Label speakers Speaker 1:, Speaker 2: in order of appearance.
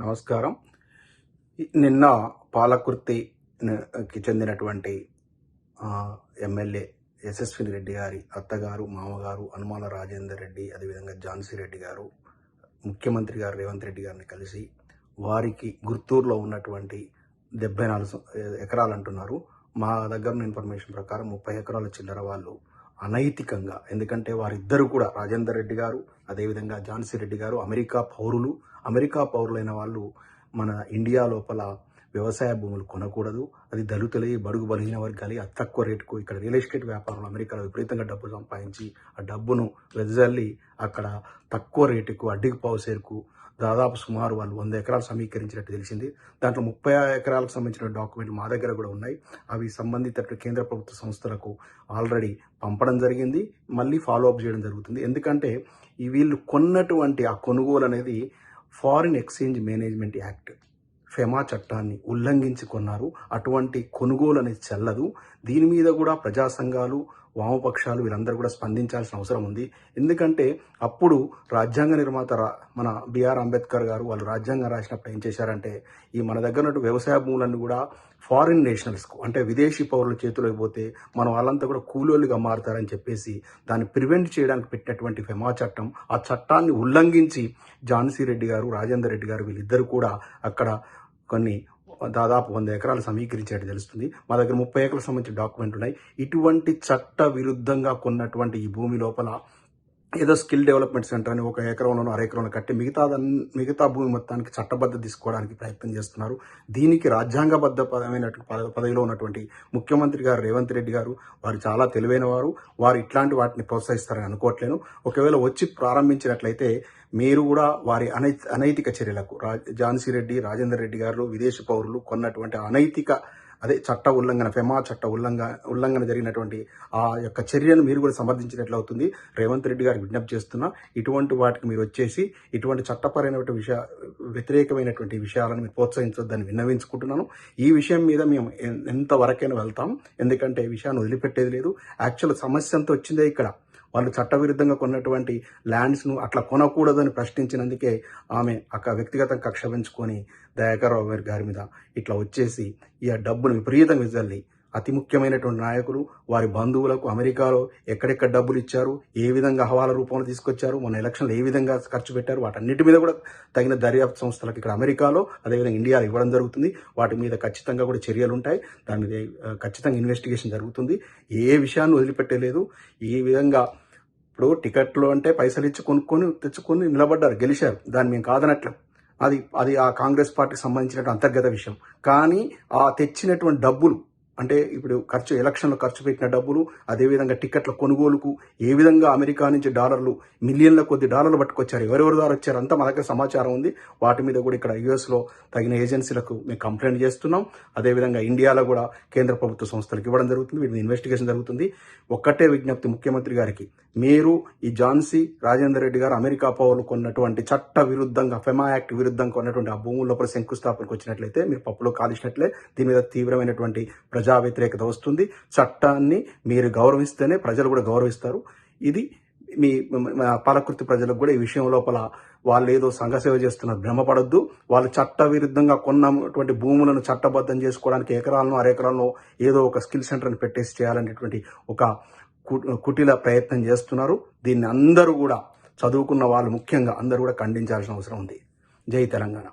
Speaker 1: నమస్కారం. నిన్న పాలకుర్తికి చెందినటువంటి ఎమ్మెల్యే యశస్విని రెడ్డి గారి అత్తగారు మామగారు అనుమాల రాజేందర్ రెడ్డి అదేవిధంగా ఝాన్సీ రెడ్డి గారు ముఖ్యమంత్రి గారు రేవంత్ రెడ్డి గారిని కలిసి వారికి గుర్తూరులో ఉన్నటువంటి డెబ్బై నాలుగు ఎకరాలు అంటున్నారు. మా దగ్గర ఇన్ఫర్మేషన్ ప్రకారం ముప్పై ఎకరాల చిల్లర వాళ్ళు అనైతికంగా. ఎందుకంటే వారిద్దరు కూడా రాజేందర్ రెడ్డి గారు అదేవిధంగా ఝాన్సీ రెడ్డి గారు అమెరికా పౌరులు. అమెరికా పౌరులైన వాళ్ళు మన ఇండియా లోపల వ్యవసాయ భూములు కొనకూడదు. అది దళితులై బడుగు బలహీన వర్గాలి అతి తక్కువ రేటుకు ఇక్కడ రియల్ ఎస్టేట్ వ్యాపారంలో అమెరికాలో విపరీతంగా డబ్బులు సంపాదించి ఆ డబ్బును వెదజల్లి అక్కడ తక్కువ రేటుకు అడ్డికి పావుసేరుకు దాదాపు సుమారు వాళ్ళు వంద ఎకరాలు సమీకరించినట్టు తెలిసింది. దాంట్లో ముప్పై ఎకరాలకు సంబంధించిన డాక్యుమెంట్లు మా దగ్గర కూడా ఉన్నాయి. అవి సంబంధిత కేంద్ర ప్రభుత్వ సంస్థలకు ఆల్రెడీ పంపడం జరిగింది. మళ్ళీ ఫాలో అప్ చేయడం జరుగుతుంది. ఎందుకంటే ఈ వీళ్ళు కొన్నటువంటి ఆ కొనుగోలు అనేది foreign exchange management act FEMA చట్టాన్ని ఉల్లంఘించి కొన్నారు. అటువంటి కొనుగోలు అనేది చెల్లదు. దీని మీద కూడా ప్రజా సంఘాలు వామపక్షాలు వీరందరూ కూడా స్పందించాల్సిన అవసరం ఉంది. ఎందుకంటే అప్పుడు రాజ్యాంగ నిర్మాత మన బిఆర్ అంబేద్కర్ గారు వాళ్ళు రాజ్యాంగం రాసినప్పుడు ఏం చేశారంటే ఈ మన దగ్గర ఉన్నట్టు వ్యవసాయ భూములన్నీ కూడా ఫారిన్ నేషనల్స్కు అంటే విదేశీ పౌరుల చేతిలో పోతే మనం వాళ్ళంతా కూడా కూలోళ్ళుగా మారుతారని చెప్పేసి దాన్ని ప్రివెంట్ చేయడానికి పెట్టినటువంటి ఫెమా చట్టం ఆ చట్టాన్ని ఉల్లంఘించి జాన్సీ రెడ్డి గారు రాజేందర్ రెడ్డి గారు వీళ్ళిద్దరు కూడా అక్కడ కొన్ని దాదాపు వంద ఎకరాలు సమీకరించేట్టు తెలుస్తుంది. మా దగ్గర ముప్పై ఎకరాలకు సంబంధించిన డాక్యుమెంట్ ఉన్నాయి. ఇటువంటి చట్ట విరుద్ధంగా కొన్నటువంటి ఈ భూమి లోపల ఏదో స్కిల్ డెవలప్మెంట్ సెంటర్ అని ఒక ఎకరంలోనో అర ఎకరంలో కట్టి మిగతా మిగతా భూమి మొత్తానికి చట్టబద్ధ తీసుకోవడానికి ప్రయత్నం చేస్తున్నారు. దీనికి రాజ్యాంగబద్ధ పదమైనటువంటి పద- పదవిలో ఉన్నటువంటి ముఖ్యమంత్రి గారు రేవంత్ రెడ్డి గారు వారు చాలా తెలివైన వారు. వారు ఇట్లాంటి వాటిని ప్రోత్సహిస్తారని అనుకోవట్లేను. ఒకవేళ వచ్చి ప్రారంభించినట్లయితే మీరు కూడా వారి అనై అనైతిక చర్యలకు రా ఝాన్సీ రెడ్డి రాజేందర్ రెడ్డి గారు విదేశీ పౌరులు కొన్నటువంటి అనైతిక అదే చట్ట ఉల్లంఘన ఫెమా చట్ట ఉల్లంఘన ఉల్లంఘన జరిగినటువంటి ఆ యొక్క చర్యను మీరు కూడా సమర్థించినట్లు అవుతుంది. రేవంత్ రెడ్డి గారికి విజ్ఞప్తి చేస్తున్నా ఇటువంటి వాటికి మీరు వచ్చేసి ఇటువంటి చట్టపరమైనటువంటి విషయ వ్యతిరేకమైనటువంటి విషయాలను మీరు ప్రోత్సహించొద్దని విన్నవించుకుంటున్నాను. ఈ విషయం మీద మేము ఎంతవరకైనా వెళ్తాం. ఎందుకంటే ఈ విషయాన్ని వదిలిపెట్టేది లేదు. యాక్చువల్ సమస్య అంతా వచ్చిందే ఇక్కడ. వాళ్ళు చట్టవిరుద్ధంగా కొన్నటువంటి ల్యాండ్స్ను అట్లా కొనకూడదని ప్రశ్నించినందుకే ఆమె అక్క వ్యక్తిగతంగా కక్ష పెంచుకొని దయాకర్రావు గారి గారి మీద ఇట్లా వచ్చేసి ఈ డబ్బును విపరీతంగా విజల్లి అతి ముఖ్యమైనటువంటి నాయకులు వారి బంధువులకు అమెరికాలో ఎక్కడెక్కడ డబ్బులు ఇచ్చారు ఏ విధంగా హవాల రూపంలో తీసుకొచ్చారు మన ఎలక్షన్లు ఏ విధంగా ఖర్చు పెట్టారు వాటన్నిటి మీద కూడా తగిన దర్యాప్తు సంస్థలకు ఇక్కడ అమెరికాలో అదేవిధంగా ఇండియాలో ఇవ్వడం జరుగుతుంది. వాటి మీద ఖచ్చితంగా కూడా చర్యలు ఉంటాయి. దాని మీద ఖచ్చితంగా ఇన్వెస్టిగేషన్ జరుగుతుంది. ఏ విషయాన్ని వదిలిపెట్టలేదు. ఈ విధంగా ఇప్పుడు టికెట్లు అంటే పైసలు ఇచ్చి కొనుక్కొని తెచ్చుకొని నిలబడ్డారు గెలిచారు. దాన్ని మేము కాదనట్లేం. అది అది ఆ కాంగ్రెస్ పార్టీకి సంబంధించిన అంతర్గత విషయం. కానీ ఆ తెచ్చినటువంటి డబ్బులు అంటే ఇప్పుడు ఖర్చు ఎలక్షన్లో ఖర్చు పెట్టిన డబ్బులు అదేవిధంగా టికెట్ల కొనుగోలుకు ఏ విధంగా అమెరికా నుంచి డాలర్లు మిలియన్ల కొద్ది డాలర్లు పట్టుకొచ్చారు ఎవరెవరి ద్వారా వచ్చారు అంతా మా దగ్గర సమాచారం ఉంది. వాటి మీద కూడా ఇక్కడ యుఎస్లో తగిన ఏజెన్సీలకు మేము కంప్లైంట్ చేస్తున్నాం. అదేవిధంగా ఇండియాలో కూడా కేంద్ర ప్రభుత్వ సంస్థలకు ఇవ్వడం జరుగుతుంది వీటి ఇన్వెస్టిగేషన్ జరుగుతుంది. ఒక్కటే విజ్ఞప్తి ముఖ్యమంత్రి గారికి మీరు ఈ ఝాన్సీ రాజేందర్ రెడ్డి గారు అమెరికా పౌరులు కొన్నటువంటి చట్ట విరుద్ధంగా ఫెమా యాక్ట్ విరుద్ధంగా కొన్నటువంటి ఆ భూముల లోపల శంకుస్థాపనకు వచ్చినట్లయితే మీరు పప్పులో కాల్చినట్లే దీని మీద తీవ్రమైనటువంటి ప్రజా వ్యతిరేకత వస్తుంది. చట్టాన్ని మీరు గౌరవిస్తేనే ప్రజలు కూడా గౌరవిస్తారు. ఇది మీ పాలకృతి ప్రజలకు కూడా ఈ విషయం లోపల వాళ్ళు ఏదో సంఘసేవ చేస్తున్నారు భ్రమపడద్దు. వాళ్ళు చట్ట విరుద్ధంగా కొన్నటువంటి భూములను చట్టబద్ధం చేసుకోవడానికి ఎకరాలను అరెకరాలను ఏదో ఒక స్కిల్ సెంటర్ని పెట్టేసి చేయాలనేటువంటి ఒక కుటిల ప్రయత్నం చేస్తున్నారు. దీన్ని అందరూ కూడా చదువుకున్న వాళ్ళు ముఖ్యంగా అందరూ కూడా ఖండించాల్సిన అవసరం ఉంది. జై తెలంగాణ.